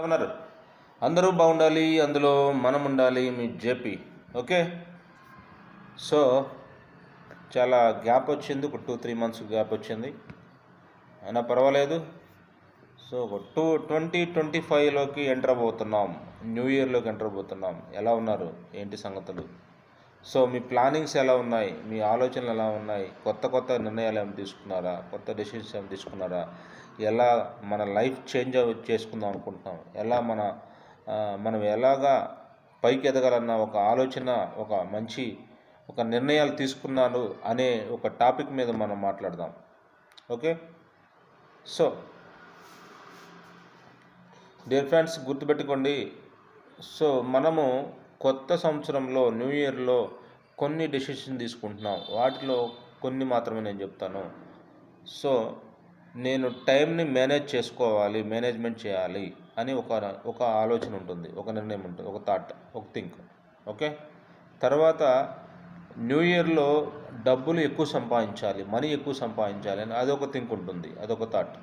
Governor. అందరూ బాగుండాలి అందులో మనం ఉండాలి మీ జేపీ. ఓకే? సో చాలా గ్యాప్ వచ్చింది ఒక టూ త్రీ మంత్స్ గ్యాప్ వచ్చింది. అయినా పర్వాలేదు. సో ఒక టూ ట్వంటీ ట్వంటీ ఫైవ్లోకి ఎంటర్ అవబోతున్నాం న్యూ ఇయర్లోకి ఎంటర్ అవబోతున్నాం ఎలా ఉన్నారు? ఏంటి సంగతులు? సో మీ ప్లానింగ్స్ ఎలా ఉన్నాయి? మీ ఆలోచనలు ఎలా ఉన్నాయి? కొత్త కొత్త నిర్ణయాలు ఏమైనా తీసుకున్నారా? కొత్త డెసిషన్స్ ఏమైనా తీసుకున్నారా? ఎలా మన లైఫ్ చేంజ్ చేసుకుందాం అనుకుంటున్నాం? ఎలా మన మనం ఎలాగా పైకి ఎదగాలన్న ఒక ఆలోచన ఒక మంచి ఒక నిర్ణయాలు తీసుకున్నాను అనే ఒక టాపిక్ మీద మనం మాట్లాడదాం. ఓకే? సో డియర్ ఫ్రెండ్స్ గుర్తుపెట్టుకోండి. సో మనము కొత్త సంవత్సరంలో న్యూ ఇయర్లో కొన్ని డెసిషన్ తీసుకుంటున్నాం. వాటిలో కొన్ని మాత్రమే నేను చెప్తాను. సో నేను టైంని మేనేజ్ చేసుకోవాలి మేనేజ్మెంట్ చేయాలి అని ఒక ఒక ఆలోచన ఉంటుంది ఒక నిర్ణయం ఉంటుంది ఒక థాట్ ఒక థింక్ ఓకే? తర్వాత న్యూ ఇయర్లో డబ్బులు ఎక్కువ సంపాదించాలి మనీ ఎక్కువ సంపాదించాలి అని అదొక థింక్ ఉంటుంది అదొక థాట్.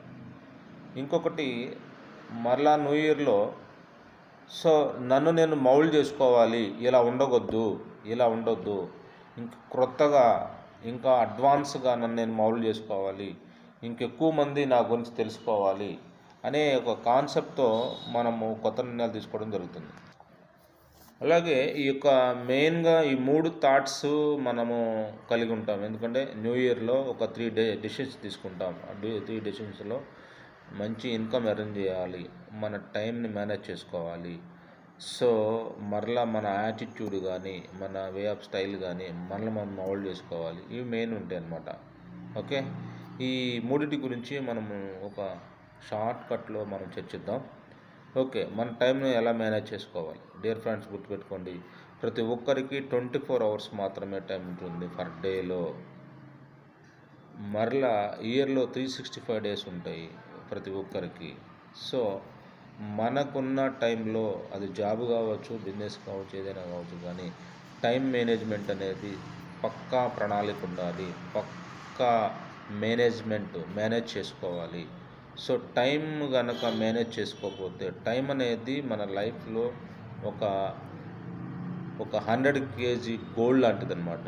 ఇంకొకటి మరలా న్యూ ఇయర్లో సో నన్ను నేను మౌల్డ్ చేసుకోవాలి ఇలా ఉండవద్దు ఇలా ఉండొద్దు ఇంకా క్రొత్తగా ఇంకా అడ్వాన్స్గా నన్ను నేను మౌల్డ్ చేసుకోవాలి ఇంకెక్కువ మంది నా గురించి తెలుసుకోవాలి అనే ఒక కాన్సెప్ట్తో మనము కొత్త నిర్ణయాలు తీసుకోవడం జరుగుతుంది. అలాగే ఈ యొక్క మెయిన్గా ఈ మూడు థాట్స్ మనము కలిగి ఉంటాం. ఎందుకంటే న్యూ ఇయర్లో ఒక త్రీ డే డిషెస్ తీసుకుంటాం. త్రీ డెసిషన్స్లో మంచి ఇన్కమ్ అరేంజ్ చేయాలి మన టైంని మేనేజ్ చేసుకోవాలి. సో మరలా మన యాటిట్యూడ్ కానీ మన వే ఆఫ్ స్టైల్ కానీ మనల్ని మనం మౌల్డ్ చేసుకోవాలి. ఇవి మెయిన్ ఉంటాయి అన్నమాట ఓకే? ఈ మూడింటి గురించి మనము ఒక షార్ట్ కట్లో మనం చర్చిద్దాం. ఓకే మన టైంను ఎలా మేనేజ్ చేసుకోవాలి? డియర్ ఫ్రెండ్స్ గుర్తుపెట్టుకోండి ప్రతి ఒక్కరికి ట్వంటీ ఫోర్ అవర్స్ మాత్రమే టైం ఉంటుంది పర్ డేలో. మరలా ఇయర్లో త్రీ సిక్స్టీ ఫైవ్ డేస్ ఉంటాయి ప్రతి ఒక్కరికి. సో మనకున్న టైంలో అది జాబ్ కావచ్చు బిజినెస్ కావచ్చు ఏదైనా కావచ్చు కానీ టైం మేనేజ్మెంట్ అనేది పక్కా ప్రణాళిక ఉండాలి. పక్కా మేనేజ్మెంట్ మేనేజ్ చేసుకోవాలి. సో టైం కనుక మేనేజ్ చేసుకోకపోతే టైం అనేది మన లైఫ్లో ఒక ఒక హండ్రెడ్ కేజీ గోల్డ్ లాంటిది అనమాట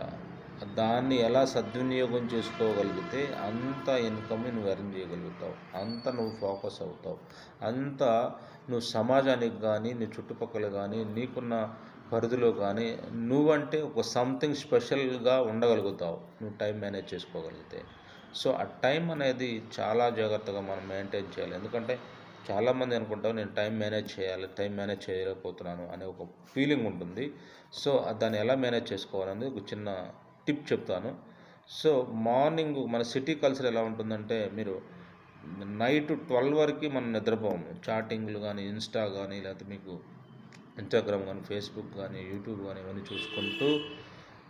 దాన్ని ఎలా సద్వినియోగం చేసుకోగలిగితే అంత ఇన్కమ్ నువ్వు ఎర్న్ చేయగలుగుతావు. అంత నువ్వు ఫోకస్ అవుతావు. అంత నువ్వు సమాజానికి కానీ నీ చుట్టుపక్కల కానీ నీకున్న పరిధిలో కానీ నువ్వంటే ఒక సంథింగ్ స్పెషల్గా ఉండగలుగుతావు. నువ్వు టైం మేనేజ్ చేసుకోగలిగితే. సో ఆ టైం అనేది చాలా జాగ్రత్తగా మనం మెయింటైన్ చేయాలి. ఎందుకంటే చాలామంది అనుకుంటాం నేను టైం మేనేజ్ చేయాలి టైం మేనేజ్ చేయలేకపోతున్నాను అనే ఒక ఫీలింగ్ ఉంటుంది. సో దాన్ని ఎలా మేనేజ్ చేసుకోవాలనేది ఒక చిన్న టిప్ చెప్తాను. సో మార్నింగ్ మన సిటీ కల్చర్ ఎలా ఉంటుందంటే మీరు నైట్ ట్వెల్వ్ వరకు మనం నిద్రపోము. చాటింగ్లు కానీ ఇన్స్టా కానీ లేకపోతే మీకు ఇన్స్టాగ్రామ్ కానీ ఫేస్బుక్ కానీ యూట్యూబ్ కానీ ఇవన్నీ చూసుకుంటూ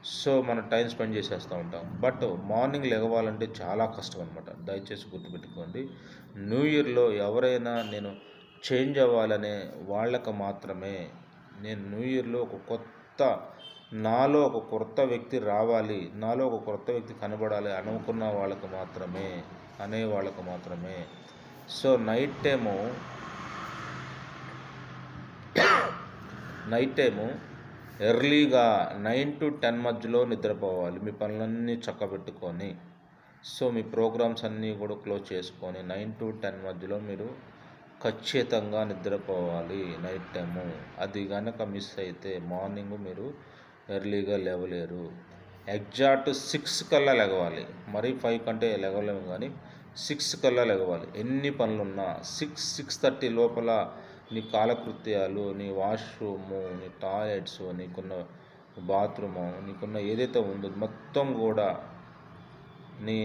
సో మనం టైం స్పెండ్ చేసేస్తూ ఉంటాం. బట్ మార్నింగ్ లెగవాలంటే చాలా కష్టం అనమాట దయచేసి గుర్తుపెట్టుకోండి. న్యూ ఇయర్లో ఎవరైనా నేను చేంజ్ అవ్వాలనే వాళ్ళకు మాత్రమే నేను న్యూ ఇయర్లో ఒక కొత్త నాలో ఒక కొత్త వ్యక్తి రావాలి నాలో ఒక కొత్త వ్యక్తి కనబడాలి అనుకున్న వాళ్ళకు మాత్రమే అనే వాళ్ళకు మాత్రమే. So night time night time ఎర్లీగా నైన్ టు టెన్ మధ్యలో నిద్రపోవాలి. మీ పనులన్నీ చక్కబెట్టుకొని సో మీ ప్రోగ్రామ్స్ అన్నీ కూడా క్లోజ్ చేసుకొని నైన్ టు టెన్ మధ్యలో మీరు ఖచ్చితంగా నిద్రపోవాలి నైట్ టైము. అది కనుక మిస్ అయితే మార్నింగ్ మీరు ఎర్లీగా లేవలేరు. ఎగ్జాక్ట్ సిక్స్ కల్లా లెగవాలి. మరీ ఫైవ్ కంటే లెగలేము కానీ సిక్స్ కల్లా లెగవాలి. ఎన్ని పనులున్నా సిక్స్ సిక్స్ థర్టీ లోపల నీ కాలకృత్యాలు నీ వాష్రూము నీ టాయిలెట్స్ నీకున్న బాత్రూము నీకున్న ఏదైతే ఉందో మొత్తం కూడా నీ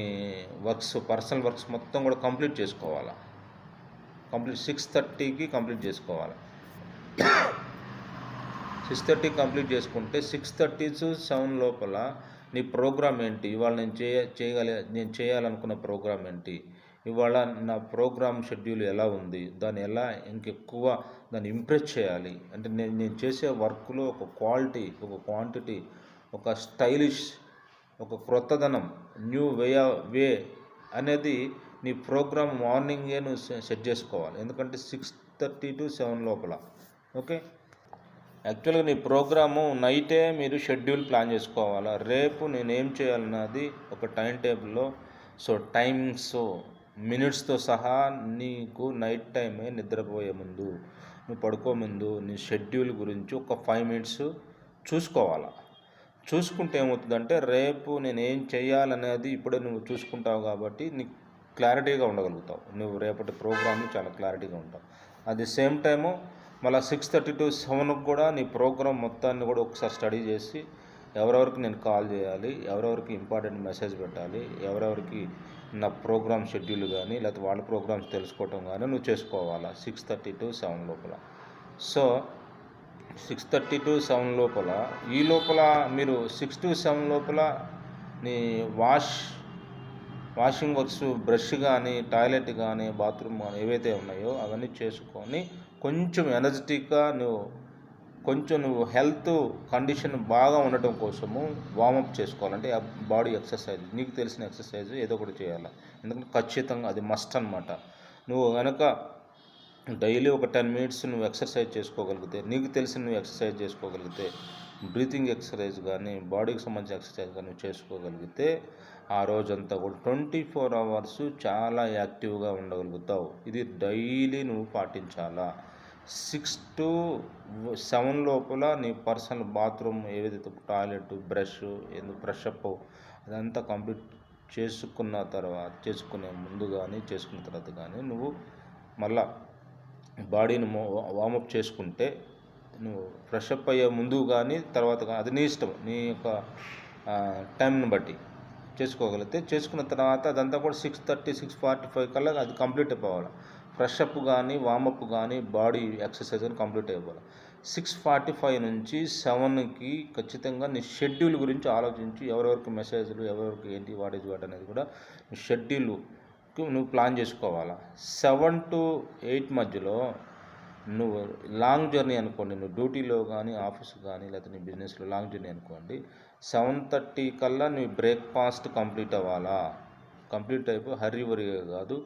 వర్క్స్ పర్సనల్ వర్క్స్ మొత్తం కూడా కంప్లీట్ చేసుకోవాలా? కంప్లీట్ సిక్స్ థర్టీకి కంప్లీట్ చేసుకోవాలి? సిక్స్ థర్టీ కంప్లీట్ చేసుకుంటే సిక్స్ థర్టీ టు సెవెన్ లోపల నీ ప్రోగ్రామ్ ఏంటి? ఇవాళ నేను చేయ చేయగలి నేను చేయాలనుకున్న ప్రోగ్రామ్ ఏంటి? ఇవాళ నా ప్రోగ్రామ్ షెడ్యూల్ ఎలా ఉంది? దాన్ని ఎలా ఇంకెక్కువ దాన్ని ఇంప్రెస్ చేయాలి? అంటే నేను నేను చేసే వర్క్లో ఒక క్వాలిటీ ఒక క్వాంటిటీ ఒక స్టైలిష్ ఒక క్రొత్తదనం న్యూ వే వే అనేది నీ ప్రోగ్రామ్ మార్నింగే నువ్వు సెట్ చేసుకోవాలి. ఎందుకంటే సిక్స్ థర్టీ టు సెవెన్ లోపల. ఓకే? యాక్చువల్గా నీ ప్రోగ్రాము నైటే మీరు షెడ్యూల్ ప్లాన్ చేసుకోవాలా? రేపు నేను ఏం చేయాలన్నది ఒక టైం టేబుల్లో. సో టైమింగ్స్ మినిట్స్తో సహా నీకు నైట్ టైమే నిద్రపోయే ముందు నువ్వు పడుకో ముందు నీ షెడ్యూల్ గురించి ఒక ఫైవ్ మినిట్స్ చూసుకోవాలి? చూసుకుంటే ఏమవుతుందంటే రేపు నేను ఏం చేయాలనేది ఇప్పుడే నువ్వు చూసుకుంటావు కాబట్టి నీకు క్లారిటీగా ఉండగలుగుతావు. నువ్వు రేపటి ప్రోగ్రామ్ని చాలా క్లారిటీగా ఉంటావు. అట్ ది సేమ్ టైము మళ్ళీ సిక్స్ థర్టీ టు సెవెన్కి కూడా నీ ప్రోగ్రామ్ మొత్తాన్ని కూడా ఒకసారి స్టడీ చేసి ఎవరెవరికి నేను కాల్ చేయాలి ఎవరెవరికి ఇంపార్టెంట్ మెసేజ్ పెట్టాలి ఎవరెవరికి నా ప్రోగ్రామ్ షెడ్యూల్ కానీ లేకపోతే వాళ్ళ ప్రోగ్రామ్స్ తెలుసుకోవటం కానీ నువ్వు చేసుకోవాలా? సిక్స్ థర్టీ టు సెవెన్ లోపల. So six thirty to seven లోపల ఈ లోపల మీరు సిక్స్ టు సెవెన్ లోపల నీ వాష్ వాషింగ్ వర్క్స్ బ్రష్ కానీ టాయిలెట్ కానీ బాత్రూమ్ కానీ ఏవైతే ఉన్నాయో అవన్నీ చేసుకొని కొంచెం ఎనర్జెటిక్గా నువ్వు కొంచెం నువ్వు హెల్త్ కండిషన్ బాగా ఉండటం కోసము వామప్ చేసుకోవాలంటే బాడీ ఎక్సర్సైజ్ నీకు తెలిసిన ఎక్సర్సైజ్ ఏదో ఒకటి చేయాలి. ఎందుకంటే ఖచ్చితంగా అది మస్ట్ అనమాట నువ్వు కనుక డైలీ ఒక టెన్ మినిట్స్ నువ్వు ఎక్సర్సైజ్ చేసుకోగలిగితే నీకు తెలిసిన నువ్వు ఎక్సర్సైజ్ చేసుకోగలిగితే బ్రీతింగ్ ఎక్సర్సైజ్ కానీ బాడీకి సంబంధించిన ఎక్సర్సైజ్ కానీ చేసుకోగలిగితే ఆ రోజంతా కూడా ట్వంటీ ఫోర్ అవర్స్ చాలా యాక్టివ్గా ఉండగలుగుతావు. ఇది డైలీ నువ్వు పాటించాలా. సిక్స్ టు సెవెన్ లోపల నీ పర్సనల్ బాత్రూమ్ ఏదైతే టాయిలెట్ బ్రష్ ఏదో బ్రష్ అప్ అదంతా కంప్లీట్ చేసుకున్న తర్వాత చేసుకునే ముందు కానీ చేసుకున్న తర్వాత కానీ నువ్వు మళ్ళా బాడీని వార్మప్ చేసుకుంటే నువ్వు ఫ్రెష్ అప్ అయ్యే ముందు కానీ తర్వాత కానీ అది నీ ఇష్టం. నీ యొక్క టైంని బట్టి చేసుకోగలిగితే చేసుకున్న తర్వాత అదంతా కూడా six thirty six forty five కల్లా అది కంప్లీట్ అయిపోవాలి. ఫ్రెష్ అప్ కానీ వామప్ కానీ బాడీ ఎక్సర్సైజ్ కానీ కంప్లీట్ అయిపోవాలి సిక్స్ ఫార్టీ ఫైవ్ నుంచి సెవెన్కి ఖచ్చితంగా నీ షెడ్యూల్ గురించి ఆలోచించి ఎవరెవరికి మెసేజ్లు ఎవరెవరికి ఏంటి వాట్ ఈజ్ వాట్ అనేది కూడా నీ షెడ్యూల్ నువ్వు ప్లాన్ చేసుకోవాలా. సెవెన్ టు ఎయిట్ మధ్యలో నువ్వు లాంగ్ జర్నీ అనుకోండి నువ్వు డ్యూటీలో కానీ ఆఫీస్ కానీ లేకపోతే నీ బిజినెస్లో లాంగ్ జర్నీ అనుకోండి సెవెన్ థర్టీ కల్లా నీ బ్రేక్ఫాస్ట్ కంప్లీట్ అవ్వాలా. కంప్లీట్ అయిపోయి హర్రీ వరిగా కాదు.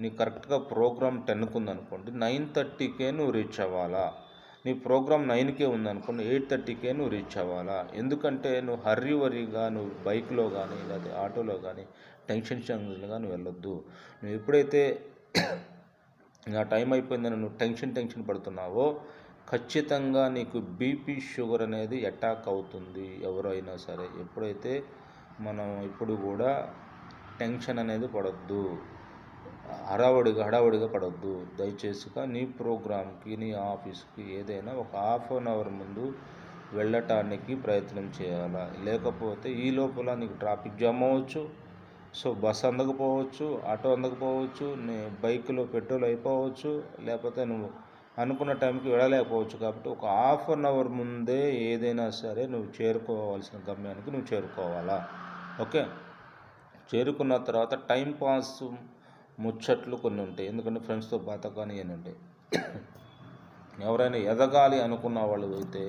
నీ కరెక్ట్గా ప్రోగ్రామ్ టెన్కి ఉందనుకోండి నైన్ థర్టీకే నువ్వు రీచ్ అవ్వాలా? నీ ప్రోగ్రామ్ నైన్కే ఉందనుకోండి ఎయిట్ థర్టీకే నువ్వు రీచ్ అవ్వాలా? ఎందుకంటే నువ్వు హర్రీ వరీగా నువ్వు బైక్లో కానీ లేదా ఆటోలో కానీ టెన్షన్ టెన్షన్గా నువ్వు వెళ్ళొద్దు. నువ్వు ఎప్పుడైతే నా టైం అయిపోయిందని నువ్వు టెన్షన్ టెన్షన్ పడుతున్నావో ఖచ్చితంగా నీకు బీపీ షుగర్ అనేది అటాక్ అవుతుంది ఎవరైనా సరే. ఎప్పుడైతే మనం ఇప్పుడు కూడా టెన్షన్ అనేది పడద్దు. హడావుడిగా హడావుడిగా పడవద్దు దయచేసిగా నీ ప్రోగ్రామ్కి నీ ఆఫీస్కి ఏదైనా ఒక హాఫ్ అన్ అవర్ ముందు వెళ్ళటానికి ప్రయత్నం చేయాలా? లేకపోతే ఈ లోపల నీకు ట్రాఫిక్ జామ్ అవ్వచ్చు సో బస్ అందకపోవచ్చు ఆటో అందకపోవచ్చు నీ బైక్లో పెట్రోల్ అయిపోవచ్చు లేకపోతే నువ్వు అనుకున్న టైంకి వెళ్ళలేకపోవచ్చు కాబట్టి ఒక హాఫ్ అన్ అవర్ ముందే ఏదైనా సరే నువ్వు చేరుకోవాల్సిన గమ్యానికి నువ్వు చేరుకోవాలా? ఓకే? చేరుకున్న తర్వాత టైం పాస్ ముచ్చట్లు కొన్ని ఉంటాయి. ఎందుకంటే ఫ్రెండ్స్తో బాతకాని అని ఉంటాయి ఎవరైనా ఎదగాలి అనుకున్న వాళ్ళు అయితే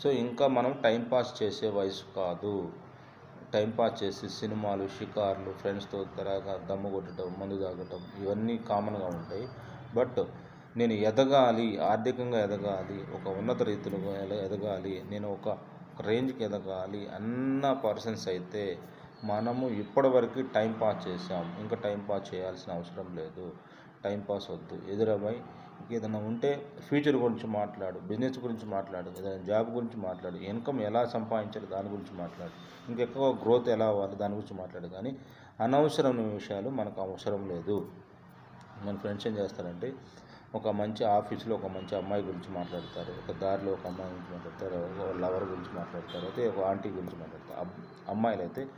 సో ఇంకా మనం టైంపాస్ చేసే వయసు కాదు. టైంపాస్ చేసి సినిమాలు షికార్లు ఫ్రెండ్స్తో తరగా దమ్ము కొట్టడం మందు తాగటం ఇవన్నీ కామన్గా ఉంటాయి. బట్ నేను ఎదగాలి ఆర్థికంగా ఎదగాలి ఒక ఉన్నత రీతిలో ఎదగాలి నేను ఒక రేంజ్కి ఎదగాలి అన్న పర్సన్స్ అయితే మనము ఇప్పటివరకు టైం పాస్ చేసాం ఇంకా టైం పాస్ చేయాల్సిన అవసరం లేదు. టైం పాస్ వద్దు. ఎదురమై ఏదైనా ఉంటే ఫ్యూచర్ గురించి మాట్లాడు. బిజినెస్ గురించి మాట్లాడు. ఏదైనా జాబ్ గురించి మాట్లాడు. ఇన్కమ్ ఎలా సంపాదించాలి దాని గురించి మాట్లాడు. ఇంకా ఎక్కువ గ్రోత్ ఎలా అవ్వాలి దాని గురించి మాట్లాడు. కానీ అనవసరమైన విషయాలు మనకు అవసరం లేదు. మన ఫ్రెండ్స్ ఏం చేస్తారంటే ఒక మంచి ఆఫీస్లో ఒక మంచి అమ్మాయి గురించి మాట్లాడతారు. ఒక దారిలో ఒక అమ్మాయి గురించి మాట్లాడతారు. ఒక లవర్ గురించి మాట్లాడతారు. అయితే ఒక ఆంటీ గురించి మాట్లాడతారు. అమ్మాయిలు అయితే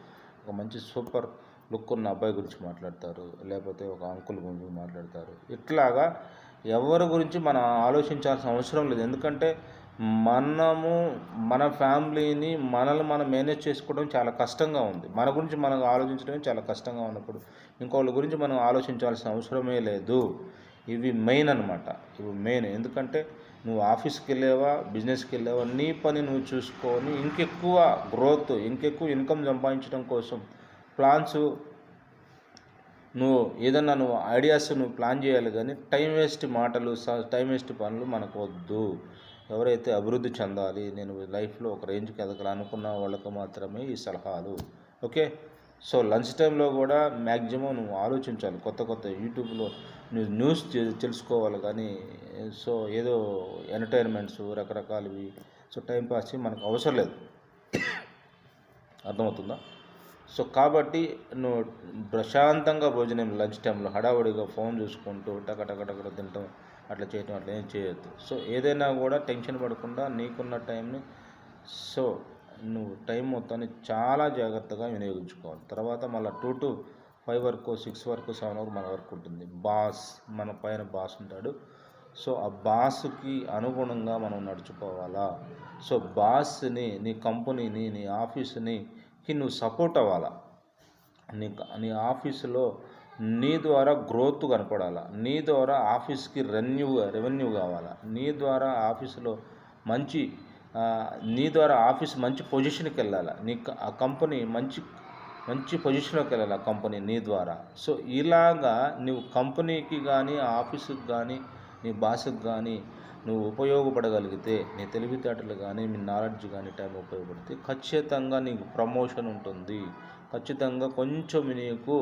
ఒక మంచి సూపర్ లుక్ ఉన్న అబ్బాయి గురించి మాట్లాడతారు. లేకపోతే ఒక అంకుల్ గురించి మాట్లాడతారు. ఇట్లాగా ఎవరి గురించి మనం ఆలోచించాల్సిన అవసరం లేదు. ఎందుకంటే మనము మన ఫ్యామిలీని మనల్ని మనం మేనేజ్ చేసుకోవడం చాలా కష్టంగా ఉంది. మన గురించి మనం ఆలోచించడం చాలా కష్టంగా ఉన్నప్పుడు ఇంకోళ్ళ గురించి మనం ఆలోచించాల్సిన అవసరమే లేదు. ఇవి మెయిన్ అనమాట ఇవి మెయిన్. ఎందుకంటే నువ్వు ఆఫీస్కి వెళ్ళావా బిజినెస్కి వెళ్ళావా నీ పని నువ్వు చూసుకొని ఇంకెక్కువ గ్రోత్ ఇంకెక్కువ ఇన్కమ్ సంపాదించడం కోసం ప్లాన్స్ నువ్వు ఏదన్నా నువ్వు ఐడియాస్ నువ్వు ప్లాన్ చేయాలి కానీ టైం వేస్ట్ మాటలు టైం వేస్ట్ పనులు మనకు వద్దు. ఎవరైతే అభివృద్ధి చెందాలి నేను లైఫ్లో ఒక రేంజ్కి ఎదగాలి అనుకున్న వాళ్ళకు మాత్రమే ఈ సలహాలు. ఓకే? సో లంచ్ టైంలో కూడా మ్యాక్సిమం నువ్వు ఆలోచించాలి. కొత్త కొత్త యూట్యూబ్లో న్యూస్ తెలుసుకోవాలి కానీ సో ఏదో ఎంటర్టైన్మెంట్స్ రకరకాలవి సో టైంపాస్ మనకు అవసరం లేదు. అర్థమవుతుందా? సో కాబట్టి నువ్వు ప్రశాంతంగా భోజనం లంచ్ టైంలో హడావుడిగా ఫోన్ చూసుకుంటూ టక టక తింటాం అట్లా చేయటం అట్లా ఏం చేయొద్దు. సో ఏదైనా కూడా టెన్షన్ పడకుండా నీకున్న టైంని సో నువ్వు టైం మొత్తాన్ని చాలా జాగ్రత్తగా వినియోగించుకోవాలి. తర్వాత మళ్ళీ టూ టు ఫైవ్ వరకు సిక్స్ వరకు సెవెన్ వరకు మన వరకు ఉంటుంది. బాస్ మన పైన బాస్ ఉంటాడు. సో ఆ బాస్కి అనుగుణంగా మనం నడుచుకోవాలా? సో బాస్ని నీ కంపెనీని నీ ఆఫీస్ని కి నువ్వు సపోర్ట్ అవ్వాలా? నీ నీ ఆఫీసులో నీ ద్వారా గ్రోత్ కనపడాలా? నీ ద్వారా ఆఫీస్కి రెన్యూ రెవెన్యూ కావాలా? నీ ద్వారా ఆఫీసులో మంచి నీ ద్వారా ఆఫీస్ మంచి పొజిషన్కి వెళ్ళాలా? నీ ఆ కంపెనీ మంచి మంచి పొజిషన్లోకి వెళ్ళాలి కంపెనీ నీ ద్వారా. సో ఇలాగా నువ్వు కంపెనీకి కానీ ఆఫీసుకి కానీ నీ భాషకు కానీ నువ్వు ఉపయోగపడగలిగితే నీ తెలివితేటలు కానీ నీ నాలెడ్జ్ కానీ టైం ఉపయోగపడితే ఖచ్చితంగా నీకు ప్రమోషన్ ఉంటుంది. ఖచ్చితంగా కొంచెం నీకు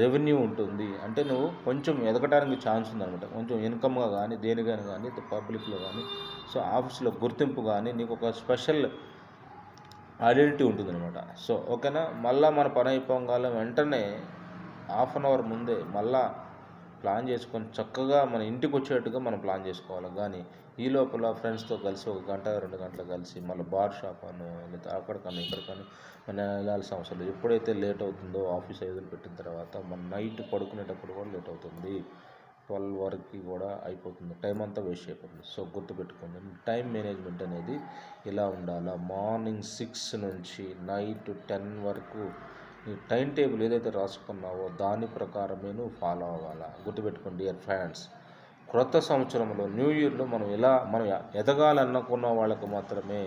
రెవెన్యూ ఉంటుంది. అంటే నువ్వు కొంచెం ఎదగటానికి ఛాన్స్ ఉందనమాట కొంచెం ఇన్కమ్గా కానీ దేనికైనా కానీ పబ్లిక్లో కానీ సో ఆఫీస్లో గుర్తింపు కానీ నీకు ఒక స్పెషల్ ఐడెంటిటీ ఉంటుందన్నమాట. సో ఓకేనా? మళ్ళీ మన పని అయిపోగానే వెంటనే హాఫ్ అన్ అవర్ ముందే మళ్ళా ప్లాన్ చేసుకొని చక్కగా మన ఇంటికి వచ్చేట్టుగా మనం ప్లాన్ చేసుకోవాలి. కానీ ఈ లోపల ఫ్రెండ్స్తో కలిసి ఒక గంట రెండు గంటలు కలిసి మళ్ళీ బార్ షాప్ అను లేదా అక్కడికన్నా ఇక్కడికన్నా మనం వెళ్ళాల్సిన అవసరం లేదు. ఎప్పుడైతే లేట్ అవుతుందో ఆఫీస్ ఐదులు పెట్టిన తర్వాత మన నైట్ పడుకునేటప్పుడు కూడా లేట్ అవుతుంది. ట్వెల్వ్ వరకు కూడా అయిపోతుంది. టైం అంతా వేస్ట్ అయిపోతుంది. సో గుర్తుపెట్టుకోండి. టైం మేనేజ్మెంట్ అనేది ఇలా ఉండాలా? మార్నింగ్ సిక్స్ నుంచి నైట్ టెన్ వరకు నీ టైం టేబుల్ ఏదైతే రాసుకున్నావో దాని ప్రకారమే నువ్వు ఫాలో అవ్వాలా? గుర్తుపెట్టుకోండి డియర్ ఫ్యాన్స్ క్రొత్త సంవత్సరంలో న్యూ ఇయర్లో మనం ఎలా మనం ఎదగాలనుకున్న వాళ్ళకు మాత్రమే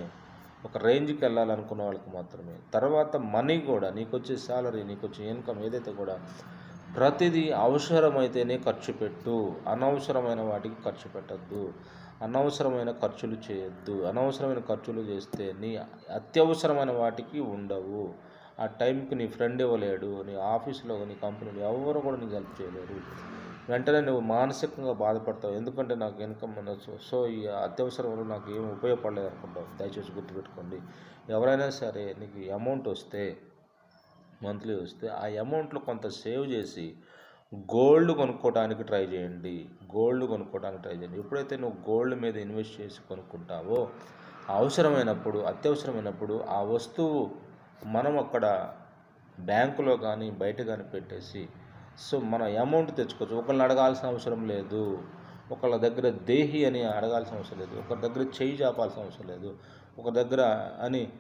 ఒక రేంజ్కి వెళ్ళాలనుకున్న వాళ్ళకి మాత్రమే తర్వాత మనీ కూడా నీకు వచ్చే శాలరీ నీకు వచ్చే ఇన్కమ్ ఏదైతే కూడా ప్రతిదీ అవసరమైతేనే ఖర్చు పెట్టు. అనవసరమైన వాటికి ఖర్చు పెట్టద్దు. అనవసరమైన ఖర్చులు చేయొద్దు. అనవసరమైన ఖర్చులు చేస్తే నీ అత్యవసరమైన వాటికి ఉండవు. ఆ టైంకి నీ ఫ్రెండ్ ఇవ్వలేడు. నీ ఆఫీస్లో నీ కంపెనీలో ఎవరు కూడా నీకు హెల్ప్ చేయలేరు. వెంటనే నువ్వు మానసికంగా బాధపడతావు. ఎందుకంటే నాకు ఇన్కమ్ ఉండొచ్చు సో ఈ అత్యవసరంలో నాకు ఏమి ఉపయోగపడలేదు అనుకుంటావు. దయచేసి గుర్తుపెట్టుకోండి. ఎవరైనా సరే నీకు అమౌంట్ వస్తే మంత్లీ వస్తే ఆ అమౌంట్లో కొంత సేవ్ చేసి గోల్డ్ కొనుక్కోవడానికి ట్రై చేయండి. గోల్డ్ కొనుక్కోవడానికి ట్రై చేయండి. ఎప్పుడైతే నువ్వు గోల్డ్ మీద ఇన్వెస్ట్ చేసి కొనుక్కుంటావో అవసరమైనప్పుడు అత్యవసరమైనప్పుడు ఆ వస్తువు మనం అక్కడ బ్యాంకులో కానీ బయట కానీ పెట్టేసి సో మన అమౌంట్ తెచ్చుకోవచ్చు. ఒకళ్ళని అడగాల్సిన అవసరం లేదు. ఒకళ్ళ దగ్గర దేహి అని అడగాల్సిన అవసరం లేదు. ఒకరి దగ్గర చేయి చాపాల్సిన అవసరం లేదు. ఒక దగ్గర అని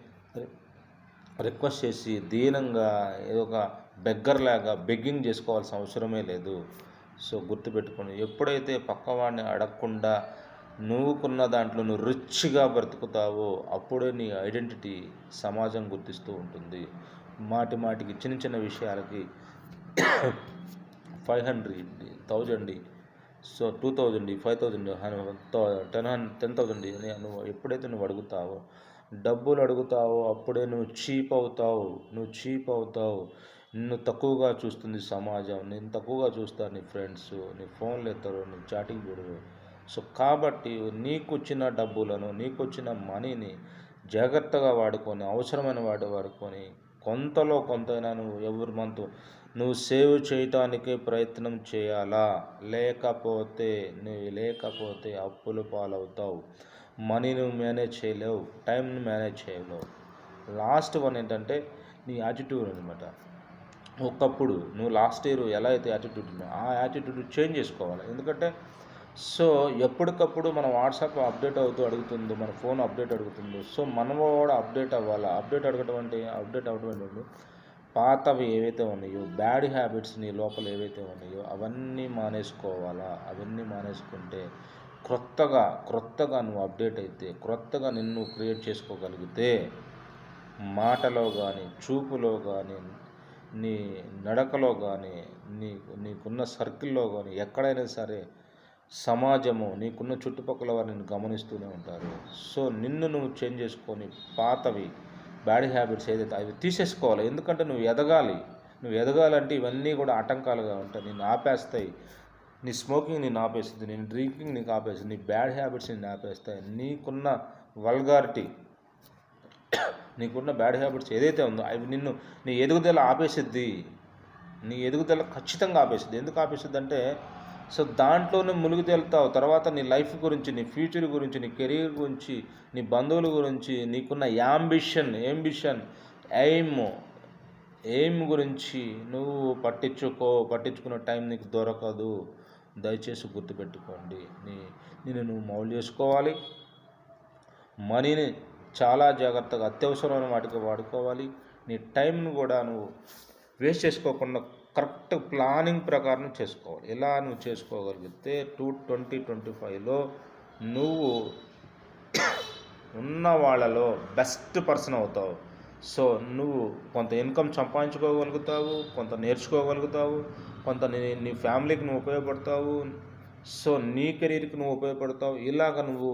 రిక్వెస్ట్ చేసి దీనంగా ఏదో ఒక బెగ్గర్ లాగా బెగ్గింగ్ చేసుకోవాల్సిన అవసరమే లేదు. సో గుర్తుపెట్టుకోండి ఎప్పుడైతే పక్కవాడిని అడగకుండా నువ్వుకున్న దాంట్లో నువ్వు రిచ్గా బ్రతుకుతావో అప్పుడే నీ ఐడెంటిటీ సమాజం గుర్తిస్తూ ఉంటుంది. మాటి మాటికి చిన్న చిన్న విషయాలకి five hundred thousand so two thousand five thousand ten hundred ten thousand అని నువ్వు ఎప్పుడైతే నువ్వు అడుగుతావో డబ్బులు అడుగుతావో అప్పుడే నువ్వు చీప్ అవుతావు నువ్వు చీప్ అవుతావు నిన్ను తక్కువగా చూస్తుంది సమాజం. నేను తక్కువగా చూస్తాను నీ ఫ్రెండ్స్ నీ ఫోన్లు ఎత్తారు నీ చాటింగ్ చూడరు. సో కాబట్టి నీకు వచ్చిన డబ్బులను నీకు వచ్చిన మనీని జాగ్రత్తగా వాడుకొని అవసరమైన వాటి వాడుకొని కొంతలో కొంతైనా నువ్వు ఎవరి మంత్ నువ్వు సేవ్ చేయటానికి ప్రయత్నం చేయాలా? లేకపోతే నువ్వు లేకపోతే అప్పుల పాలవుతావు. మనీని మేనేజ్ చేయలేవు టైంని మేనేజ్ చేయలేవు. లాస్ట్ వన్ ఏంటంటే నీ యాటిట్యూడ్ అనమాట ఒకప్పుడు నువ్వు లాస్ట్ ఇయర్ ఎలా అయితే యాటిట్యూడ్ ఉందో ఆ యాటిట్యూడ్ చేంజ్ చేసుకోవాలి. ఎందుకంటే సో ఎప్పటికప్పుడు మన వాట్సాప్ అప్డేట్ అవుతూ అడుగుతుందో మన ఫోన్ అప్డేట్ అడుగుతుందో. సో మనం కూడా అప్డేట్ అవ్వాలి? అప్డేట్ అడగటం అంటే అప్డేట్ అవ్వడం ఏంటంటే పాతవి ఏవైతే ఉన్నాయో బ్యాడ్ హ్యాబిట్స్ నీ లోపల ఏవైతే ఉన్నాయో అవన్నీ మానేసుకోవాలా? అవన్నీ మానేసుకుంటే క్రొత్తగా క్రొత్తగా నువ్వు అప్డేట్ అయితే క్రొత్తగా నిన్ను క్రియేట్ చేసుకోగలిగితే మాటలో కానీ చూపులో కానీ నీ నడకలో కానీ నీ నీకున్న సర్కిల్లో కానీ ఎక్కడైనా సరే సమాజము నీకున్న చుట్టుపక్కల వారు నిన్ను గమనిస్తూనే ఉంటారు. సో నిన్ను నువ్వు చేంజ్ చేసుకొని పాతవి బ్యాడ్ హ్యాబిట్స్ ఏదైతే అవి తీసేసుకోవాలి. ఎందుకంటే నువ్వు ఎదగాలి. నువ్వు ఎదగాలంటే ఇవన్నీ కూడా ఆటంకాలుగా ఉంటాయి. నిన్ను ఆపేస్తాయి. నీ స్మోకింగ్ నేను ఆపేస్తుంది నేను డ్రింకింగ్ నీకు ఆపేస్తుంది నీ బ్యాడ్ హ్యాబిట్స్ నేను ఆపేస్తాయి నీకున్న వల్గారిటీ నీకున్న బ్యాడ్ హ్యాబిట్స్ ఏదైతే ఉందో అవి నిన్ను నీ ఎదుగుదల ఆపేసిద్ది నీ ఎదుగుదల ఖచ్చితంగా ఆపేసిద్ది. ఎందుకు ఆపేసిద్ది అంటే సో దాంట్లోనే మునిగి తేలుతావు. తర్వాత నీ లైఫ్ గురించి నీ ఫ్యూచర్ గురించి నీ కెరీర్ గురించి నీ బంధువుల గురించి నీకున్న యాంబిషన్ ఏంబిషన్ ఎయిమ్ ఎయిమ్ గురించి నువ్వు పట్టించుకో పట్టించుకునే టైం నీకు దొరకదు. దయచేసి గుర్తుపెట్టుకోండి. నీ నేను నువ్వు మౌలు చేసుకోవాలి మనీని చాలా జాగ్రత్తగా అత్యవసరమైన వాటికి వాడుకోవాలి. నీ టైంను కూడా నువ్వు వేస్ట్ చేసుకోకుండా కరెక్ట్ ప్లానింగ్ ప్రకారం చేసుకోవాలి. ఎలా నువ్వు చేసుకోగలిగితే టూ ట్వంటీ ట్వంటీ ఫైవ్లో నువ్వు ఉన్న వాళ్ళలో బెస్ట్ పర్సన్ అవుతావు. సో నువ్వు కొంత ఇన్కమ్ సంపాదించుకోగలుగుతావు కొంత నేర్చుకోగలుగుతావు. కొంత నీ నీ ఫ్యామిలీకి నువ్వు ఉపయోగపడతావు సో నీ కెరీర్కి నువ్వు ఉపయోగపడతావు ఇలాగ నువ్వు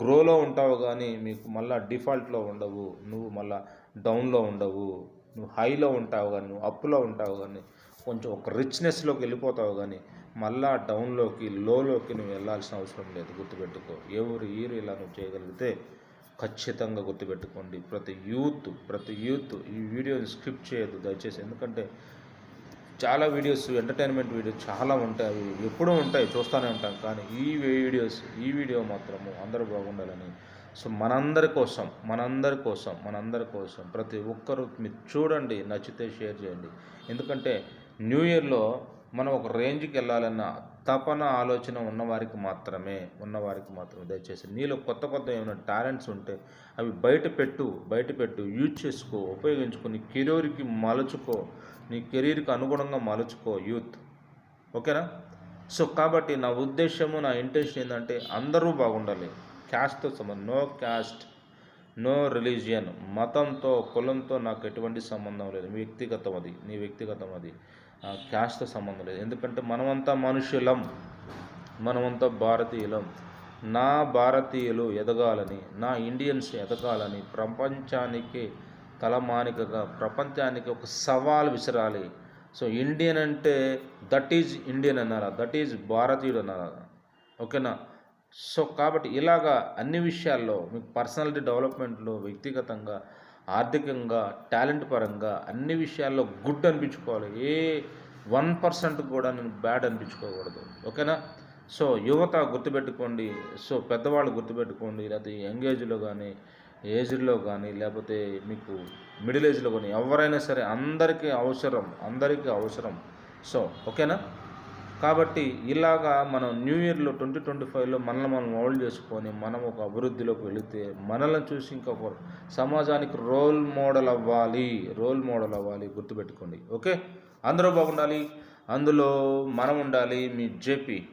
గ్రోలో ఉంటావు కానీ మీకు మళ్ళీ డిఫాల్ట్లో ఉండవు నువ్వు మళ్ళీ డౌన్లో ఉండవు నువ్వు హైలో ఉంటావు కానీ నువ్వు అప్లో ఉంటావు కానీ కొంచెం ఒక రిచ్నెస్లోకి వెళ్ళిపోతావు కానీ మళ్ళా డౌన్లోకి లోలోకి నువ్వు వెళ్ళాల్సిన అవసరం లేదు గుర్తుపెట్టుకో. ఎవరు ఈరు ఇలా నువ్వు చేయగలిగితే ఖచ్చితంగా గుర్తుపెట్టుకోండి. ప్రతి యూత్ ప్రతి యూత్ ఈ వీడియోని స్కిప్ చేయొద్దు దయచేసి. ఎందుకంటే చాలా వీడియోస్ ఎంటర్టైన్మెంట్ వీడియోస్ చాలా ఉంటాయి. అవి ఎప్పుడూ ఉంటాయి చూస్తూనే ఉంటాం. కానీ ఈ వీడియోస్ ఈ వీడియో మాత్రము అందరూ బాగుండాలని. సో మనందరి కోసం మనందరి కోసం మనందరి కోసం ప్రతి ఒక్కరూ మీరు చూడండి నచ్చితే షేర్ చేయండి. ఎందుకంటే న్యూ ఇయర్లో మనం ఒక రేంజ్కి వెళ్ళాలన్న తపన ఆలోచన ఉన్నవారికి మాత్రమే ఉన్నవారికి మాత్రమే. దయచేసి నీలో కొత్త కొత్త ఏమైనా టాలెంట్స్ ఉంటే అవి బయట పెట్టు బయట పెట్టు యూజ్ చేసుకో ఉపయోగించుకొని కెరీర్కి మలుచుకో నీ కెరీర్కి అనుగుణంగా మలుచుకో యూత్. ఓకేనా? సో కాబట్టి నా ఉద్దేశము నా ఇంటెన్షన్ ఏంటంటే అందరూ బాగుండాలి. క్యాస్ట్తో సంబంధం నో క్యాస్ట్ నో రిలీజియన్. మతంతో కులంతో నాకు ఎటువంటి సంబంధం లేదు. మీ వ్యక్తిగతం అది నీ వ్యక్తిగతం అది. ఆ, క్యాస్ట్తో సంబంధం లేదు. ఎందుకంటే మనమంతా మనుషులం. మనమంతా భారతీయులం. నా భారతీయులు ఎదగాలని నా ఇండియన్స్ ఎదగాలని ప్రపంచానికి తలమానికగా ప్రపంచానికి ఒక సవాల్ విసిరాలి. సో ఇండియన్ అంటే దట్ ఈజ్ ఇండియన్ అన్నారా? దట్ ఈజ్ భారతీయుడు అన్నారా? ఓకేనా? సో కాబట్టి ఇలాగా అన్ని విషయాల్లో మీకు పర్సనాలిటీ డెవలప్మెంట్లో వ్యక్తిగతంగా ఆర్థికంగా టాలెంట్ పరంగా అన్ని విషయాల్లో గుడ్ అనిపించుకోవాలి. ఏ వన్ పర్సెంట్ కూడా నేను బ్యాడ్ అనిపించుకోకూడదు. ఓకేనా? సో యువత గుర్తుపెట్టుకోండి. సో పెద్దవాళ్ళు గుర్తుపెట్టుకోండి. లేకపోతే యంగ్ ఏజ్లో కానీ ఏజ్లో కానీ లేకపోతే మీకు మిడిల్ ఏజ్లో కానీ ఎవరైనా సరే అందరికీ అవసరం అందరికీ అవసరం. సో ఓకేనా? కాబట్టి ఇలాగా మనం న్యూ ఇయర్లో ట్వంటీ ట్వంటీ ఫైవ్లో మనల్ని మనం మౌల్డ్ చేసుకొని మనం ఒక అభివృద్ధిలోకి వెళితే మనల్ని చూసి ఇంకొక సమాజానికి రోల్ మోడల్ అవ్వాలి రోల్ మోడల్ అవ్వాలి గుర్తుపెట్టుకోండి. ఓకే? అందరూ బాగుండాలి. అందులో మనం ఉండాలి మీ జేపీ.